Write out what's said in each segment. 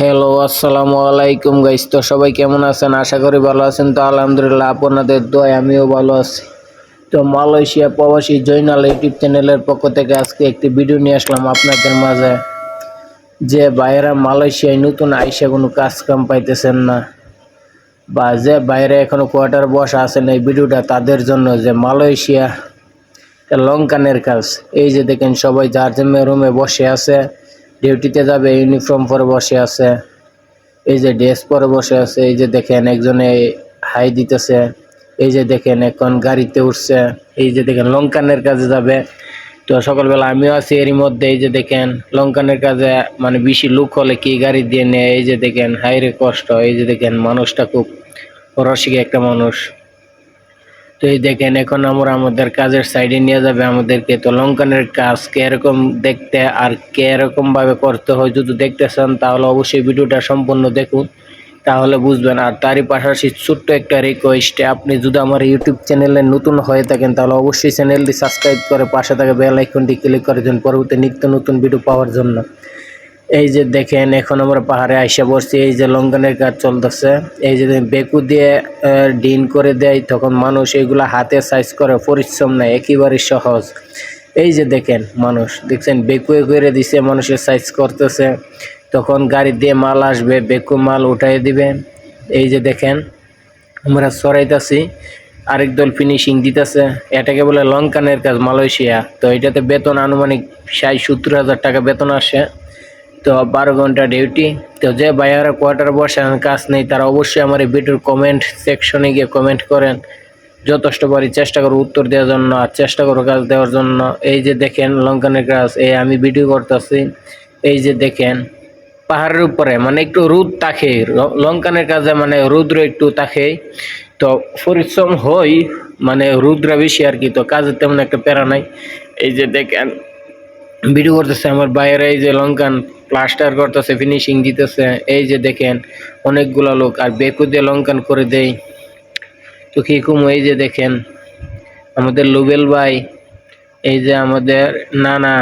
Hello আসসালামু আলাইকুম guys তো সবাই কেমন আছেন? আশা করি ভালো আছেন। তো আলহামদুলিল্লাহ, আপনাদের দোয়ায় আমিও ভালো আছি। তো মালয়েশিয়া প্রবাসী জৈনাল ইউটিউব চ্যানেলের পক্ষ থেকে আজকে একটি ভিডিও নিয়ে আসলাম আপনাদের মাঝে। যে বাইরা মালয়েশিয়ায় নতুন আইসা কোনো কাজ কাম পাইতেছেন না, বা যে বাইরে এখনও কোয়ার্টার বসা আছেন এই ভিডিওটা তাদের জন্য যে মালয়েশিয়া লঙ্কানের কাজ। এই যে দেখেন, সবাই যার রুমে বসে আছে। ডিউটিতে যাবে, ইউনিফর্ম পরে বসে আছে, এই যে ড্রেস পরে বসে আছে, এই যে দেখেন একজনে হাই দিতেছে, এই যে দেখেন এখন গাড়িতে উঠছে, এই যে দেখেন লঙ্কানের কাজে যাবে। তো সকালবেলা আমিও আছি এরই মধ্যে, এই যে দেখেন লঙ্কানের কাজে মানে বেশি লুক হলে কি গাড়ি দিয়ে নেয়, এই যে দেখেন হাইরে কষ্ট, এই যে দেখেন মানুষটা খুব রসিক একটা মানুষ। তো এই দেখেন, এখন আমরা আমাদের কাজের সাইডে নিয়ে যাবে, আমাদেরকে তো লঙ্কানের কাজ কীরকম দেখতে আর ভাবে করতে হয় যদি দেখতে চান তাহলে অবশ্যই ভিডিওটা সম্পূর্ণ দেখুন। তাহলে বুঝবেন, আর তারই পাশাপাশি ছোট্ট একটা রিকোয়েস্টে আপনি যদি আমার ইউটিউব চ্যানেলে নতুন হয়ে থাকেন, তাহলে অবশ্যই চ্যানেলটি সাবস্ক্রাইব করে পাশে থাকা বেল আইকনটি ক্লিক করে দিন, পরবর্তী নিত্য নতুন ভিডিও পাওয়ার জন্য। এই যে দেখেন, এখন আমরা পাহাড়ে আইসা পড়ছি, এই যে লঙ্কানের কাজ চলতেছে। এই যে বেকু দিয়ে ডিন করে দেয়, তখন মানুষ এইগুলা হাতে সাইজ করে, পরিশ্রম নাই একেবারে সহজ। এই যে দেখেন, মানুষ, দেখছেন বেকুয়ে করে দিছে, মানুষের সাইজ করতেছে। তখন গাড়ি দিয়ে মাল আসবে, বেকু মাল উঠাই দিবে। এই যে দেখেন, আমরা সরাইতাছি, আরেক দল ফিনিশিং দিতেছে। এটাকে বলে লঙ্কানের কাজ, মালয়েশিয়া। তো এটাতে বেতন আনুমানিক ষাট সত্তর হাজার টাকা বেতন আসে। তো বারো ঘণ্টা ডিউটি তো যে বাইরে কোয়ার্টার বসেন কাজ নেই, তারা অবশ্যই আমার এই ভিডিওর কমেন্ট সেকশনে গিয়ে কমেন্ট করেন। যথেষ্ট পারি চেষ্টা করো উত্তর দেওয়ার জন্য আর চেষ্টা করো কাজ দেওয়ার জন্য। এই যে দেখেন লঙ্কানের কাজ এই আমি ভিডিও করতেছি। এই যে দেখেন, পাহাড়ের উপরে মানে একটু রোদ তাকে লঙ্কানের কাজে মানে রৌদ্র একটু তাকে। তো পরিশ্রম হই মানে রুদ্রা বেশি আর কি, তো কাজের তেমন একটা প্যারা নাই। এই যে দেখেন ভিডিও করতেছে আমার বাইরে এই যে লঙ্কান প্লাস্টার করতেছে ফিনিশিং দিতেছে। এই যে দেখেন, অনেকগুলো লোক, আর বেকু দিয়ে লঙ্কান করে দেই। তো কি কুম, এই যে দেখেন, আমাদের লুবেল ভাই, এই যে আমাদের নানা,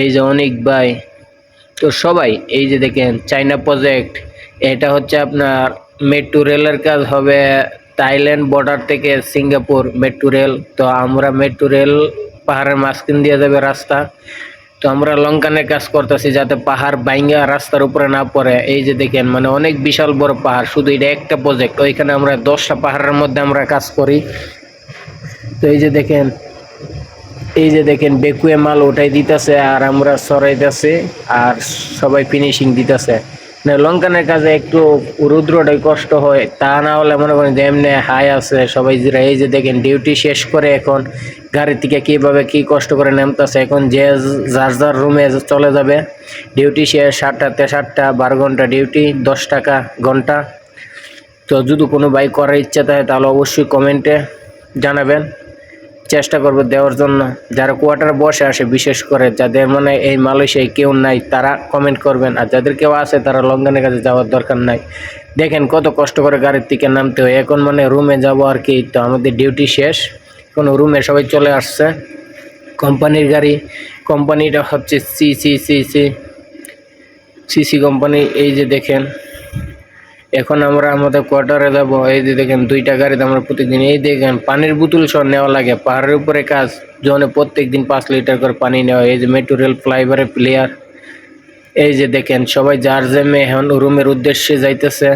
এই যে অনেক ভাই। তো সবাই, এই যে দেখেন চাইনা প্রজেক্ট এটা হচ্ছে আপনার মেট্রো রেলের কাজ হবে থাইল্যান্ড বর্ডার থেকে সিঙ্গাপুর মেট্রো রেল তো আমরা মেট্রো রেল পাহাড়ের মাঝখান দিয়ে যাবে রাস্তা। আমরা লঙ্কানের কাজ করতেছি যাতে পাহাড় বাইঙ্গা রাস্তার উপরে না পড়ে। এই যে দেখেন মানে অনেক বিশাল বড় পাহাড়, শুধু এটা একটা প্রজেক্ট ওইখানে আমরা দশটা পাহাড়ের মধ্যে আমরা কাজ করি। তো এই যে দেখেন, এই যে দেখেন, বেকুয়ে মাল ওটাই দিতেছে আর আমরা সরাইতেছি আর সবাই ফিনিশিং দিতেছে। লঙ্কানের কাজে একটু রুদ্রটাই কষ্ট হয়। তা না হলে মনে করেন যে এমনি হাই আছে, সবাই জিরা এই যে দেখেন, ডিউটি শেষ করে এখন গাড়ি থেকে কীভাবে কি কষ্ট করে নামতেছে, এখন যে যার যার রুমে চলে যাবে, ডিউটি শেষ সাতটাতে সাতটা, বারো ঘণ্টা ডিউটি, দশ টাকা ঘণ্টা। তো যদি কোনো বাইক করার ইচ্ছা থাকে তাহলে অবশ্যই কমেন্টে জানাবেন। চেষ্টা করব দেওয়ার জন্য। যারা কোয়ার্টার বসে আসে, বিশেষ করে যাদের মানে এই মালয়েশিয়ায় কেউ নাই, তারা কমেন্ট করবেন। আর যাদের কেউ আছে, তারা লঙ্ঘনের কাছে যাওয়ার দরকার নাই। দেখেন কত কষ্ট করে গাড়ির থেকে নামতে হয়। এখন মানে রুমে যাব আর কি, তো আমাদের ডিউটি শেষ। কোনো রুমে সবাই চলে আসছে। কোম্পানির গাড়ি, কোম্পানিটা হচ্ছে C C C C C company, এই যে দেখেন। এখন আমরা আমাদের কোয়ার্টারে যাব, এই যে দেখেন দুইটা গাড়িতে আমরা প্রতিদিন, এই দেখেন পানির বোতল সহ নেওয়া লাগে, পাহাড়ের উপরে কাজ জনে প্রত্যেক দিন পাঁচ লিটার করে পানি নেওয়া। এই যে মেট্রো রেল ফ্লাইওভারের প্লেয়ার এই যে দেখেন সবাই যার জেমে এখন রুমের উদ্দেশ্যে যাইতেছে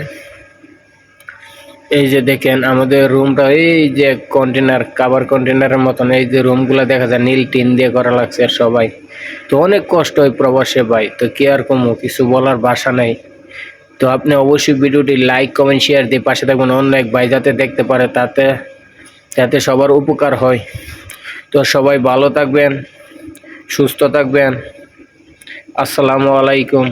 এই যে দেখেন আমাদের রুমটা এই যে কন্টেনার কাভার কন্টেনারের মতন, এই যে রুমগুলো দেখা যায় নীল টিন দিয়ে করা লাগছে সবাই তো অনেক কষ্ট হয় প্রবাসে ভাই, তো কি আর কমো, কিছু বলার ভাষা নাই তো আপনি অবশ্যই ভিডিওটি লাইক কমেন্ট শেয়ার দিয়ে পাশে থাকবেন। অন্য এক ভাই যাতে দেখতে পারে, তাতে, যাতে সবার উপকার হয়। তো সবাই ভালো থাকবেন, সুস্থ থাকবেন। আসসালামু আলাইকুম।